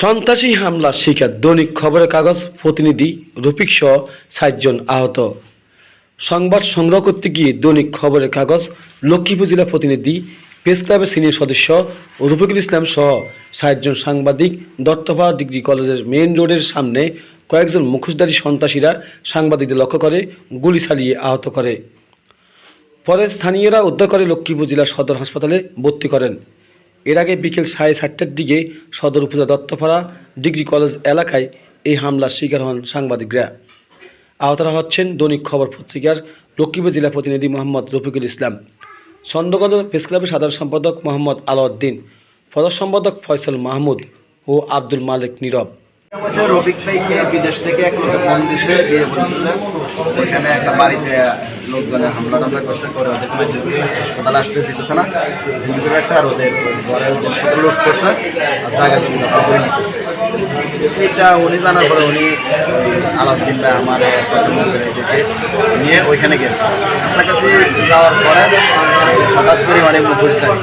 সন্ত্রাসী হামলার শিকার দৈনিক খবরের কাগজ প্রতিনিধি রফিক সহ ষাটজন আহত। সংবাদ সংগ্রহ করতে গিয়ে দৈনিক খবরের কাগজ লক্ষ্মীপুর জেলা প্রতিনিধি, প্রেস ক্লাবের সিনিয়র সদস্য রফিকুল ইসলাম সহ ষাটজন সাংবাদিক দত্তপাড়া ডিগ্রি কলেজের মেইন রোডের সামনে কয়েকজন মুখোশধারী সন্ত্রাসীরা সাংবাদিকদের লক্ষ্য করে গুলি চালিয়ে আহত করে। পরে স্থানীয়রা উদ্ধার করে লক্ষ্মীপুর জেলা সদর হাসপাতালে ভর্তি করেন। এর আগে বিকেল সাড়ে সাতটার দিকে সদর উপজেলা দত্তপাড়া ডিগ্রি কলেজ এলাকায় এই হামলার শিকার হন সাংবাদিকরা। আহতরা হচ্ছেন দৈনিক খবর পত্রিকার লক্ষ্মীপুর জেলা প্রতিনিধি মোহাম্মদ রফিকুল ইসলাম। চন্দ্রগঞ্জ প্রেস ক্লাবের সাধারণ সম্পাদক মোহাম্মদ আলাউদ্দিন প্রধান সম্পাদক ফয়সল মাহমুদ ও আব্দুল মালিক নীরব। বিদেশ থেকে ওইখানে একটা বাড়িতে হামলা টামলা করছে করে না। রাখছে আর ওদের করছে এটা উনি জানার পরে উনি আলাউদ্দিন ভাই আমার নিয়ে ওইখানে গেছে। কাছাকাছি যাওয়ার পরে হঠাৎ করে মানে মুখোশধারী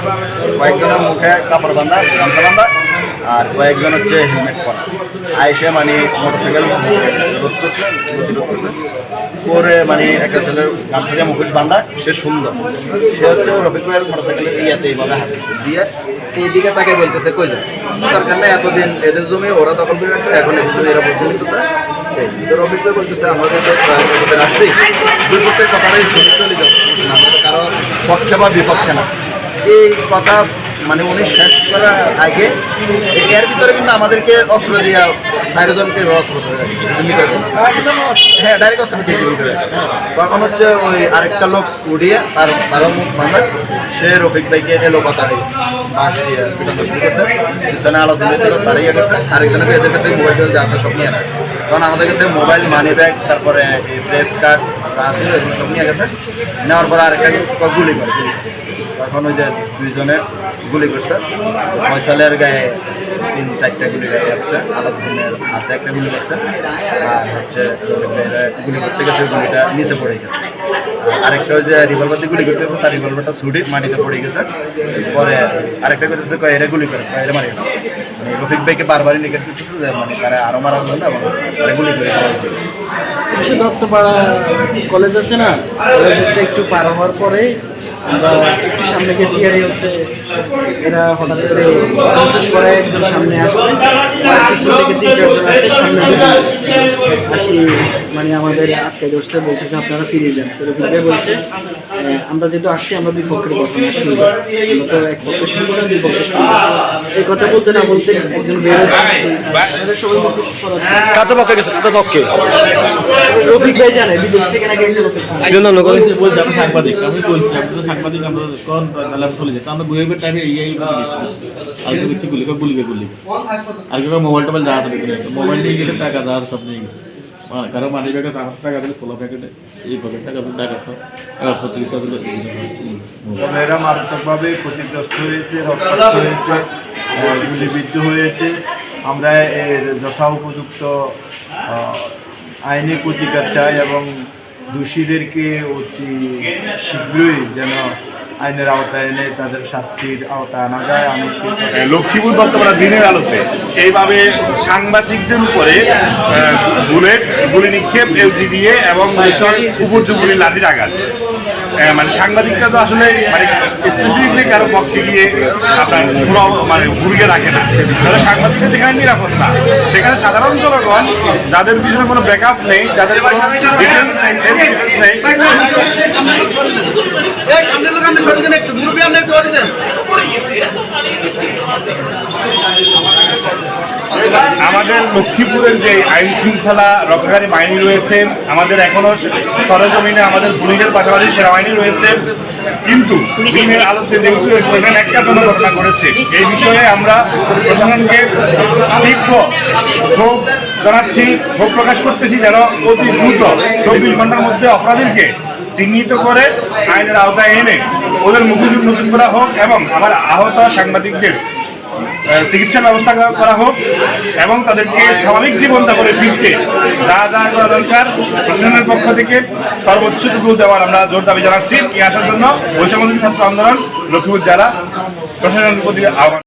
কয়েকজনের মুখে কাপড় বান্ধা গামছা বান্ধা আর কয়েকজন হচ্ছে হেলমেট পরা। আইসে মানে মোটরসাইকেল রোধ করছে প্রতিরোধ করছে। করে মানে একটা ছেলের গামছা দিয়ে মুখোশ বান্ধা সে সুন্দর। সে হচ্ছে ও রফিক ভাইয়ের মোটরসাইকেলের ইয়াতে এইভাবে হাঁটতেছে দিয়ে এইদিকে তাকে বলতেছে, কই যাচ্ছে তার কারণে এতদিন এদের জমি ওরা দখল করে রাখছে, এখন এদের জমি এরা বলতে নিতেছে তো রফিক ভাই বলতেছে, আমরা এদের আসছি, দুই পক্ষের কথাটাই শুনে চলে আমরা কারও পক্ষে বা বিপক্ষে না। এই কথা মানে উনি শেষ করার আগে এর ভিতরে কিন্তু আমাদেরকে অস্ত্র দিয়া সাইডজনকে অস্ত্র। হ্যাঁ ডাইরেক্ট অস্ত্র দিয়ে জিম্মি করে তখন হচ্ছে ওই আরেকটা লোক উড়িয়ে তার তারও মুখ বান্ধা সে রফিক ভাইকে এলো কথা বাস দিয়ে পিটানো শুরু করছে পিছনে আলো দিয়েছিল তার ইয়ে করছে আরেকজনকে এদের কাছে মোবাইল যা আছে সব নিয়ে নেয় কারণ আমাদের কাছে মোবাইল মানি ব্যাগ তারপরে প্রেস কার্ড যা এগুলো সব নিয়ে গেছে নেওয়ার পরে আরেকটা গুলি করে। তখন ওই যে দুইজনে গুলি করছে, ফয়সালের গায়ে তিন, চারটা গুলি গায়ে আছে আলাদিনের হাতে একটা গুলি করছে আর হচ্ছে গুলি করতে গেছে, গুলিটা নিচে পড়ে গেছে। আর আরেকটা ওই যে রিভলভার দিয়ে গুলি করতে গেছে তার রিভলভারটা ছুটি মাটিতে পড়ে গেছে। পরে আরেকটা করতেছে কয় গুলি করে, কয় মারি মানে রফিক ভাইকে বারবারই নিকেট করতেছে যে মানে তারা আরও মারার জন্য এবং গুলি করে দত্তপাড়া কলেজ আছে না একটু পার হওয়ার পরে আমরা একটু সামনে গেছি আর হচ্ছে এরা হঠাৎ করে একজন সামনে আসছে আর পিছন থেকে তিন চারজন আসছে সামনে আসি মানে আমাদের আটকে ধরছে বলছে যে আপনারা ফিরে যান। তো ভাই বলছে আমরা যেহেতু আসছি আমরা দুই পক্ষের কথা না আমরা তো এক পক্ষে শুনব না দুই পক্ষে এই কথা বলতে না বলতে একজন বের আমাদের সবাই মুখোশ কাতে পক্ষে গেছে? কাতে পক্ষে? রফিক ভাই জানে বিদেশ থেকে নাকি লোক। ছিল না লোক বলছি বলছি আমি সাংবাদিক আমি বলছি আমি তো সাংবাদিক আমরা চলে যেতাম আমরা টাইমে এই আর কিছু গুলি গুলি গুলি আর মোবাইল টোবাইল যা হাতে মোবাইল নিয়ে গেছে, টাকা যা সব নিয়ে গেছে। কারও সাত টাকা দিলে প্যাকেটে এই পকেট টাকা টাকা সব। এগারোশো তিরিশ হাজার এরা মারাত্মকভাবে ক্ষতিগ্রস্ত হয়েছে হয়েছে গুলিবিদ্ধ হয়েছে। আমরা এর যথা উপযুক্ত আইনি প্রতিকার চাই এবং দোষীদেরকে অতি শীঘ্রই যেন আইনের আওতায় এনে তাদের শাস্তির আওতায় আনা যায়, আমি লক্ষ্মীপুর বর্তমানে দিনের আলোতে এইভাবে সাংবাদিকদের উপরে বুলেট, গুলি নিক্ষেপ এলজি দিয়ে এবং উপর্যুগুলি লাঠির আঘাত। মানে সাংবাদিকরা তো আসলে মানে স্পেসিফিকলি কারও পক্ষে গিয়ে আপনার পুরো মানে ভূমিকা রাখে না। তাহলে সাংবাদিকদের যেখানে নিরাপত্তা, সেখানে সাধারণ জনগণ, যাদের পিছনে কোনো ব্যাকআপ নেই, যাদের নেই আমাদের লক্ষ্মীপুরের যে আইন শৃঙ্খলা রক্ষাকারী বাহিনী রয়েছে, আমাদের এখনও সরজমিনে আমাদের পুলিশের পাশাপাশি সেনাবাহিনী রয়েছে। কিন্তু দিনের আলোতে যেহেতু এখানে একটা কোনো ঘটনা করেছে এই বিষয়ে আমরা প্রশাসনকে তীব্র ক্ষোভ জানাচ্ছি, ক্ষোভ প্রকাশ করতেছি যেন অতি দ্রুত চব্বিশ ঘণ্টার মধ্যে অপরাধীকে চিহ্নিত করে আইনের আওতায় এনে ওদের মুখোশ নতুন করা হোক এবং আমার আহত সাংবাদিকদের চিকিৎসা ব্যবস্থা করা- হোক এবং তাদেরকে স্বাভাবিক জীবনযাপনে ফিরতে যা যা করা দরকার প্রশাসনের পক্ষ থেকে সর্বোচ্চ সর্বোচ্চটুকু দেওয়ার আমরা জোর দাবি জানাচ্ছি। এই আসার জন্য বৈষম্য ছাত্র আন্দোলন লক্ষ্মীপুর জেলা প্রশাসনের প্রতি আহ্বান।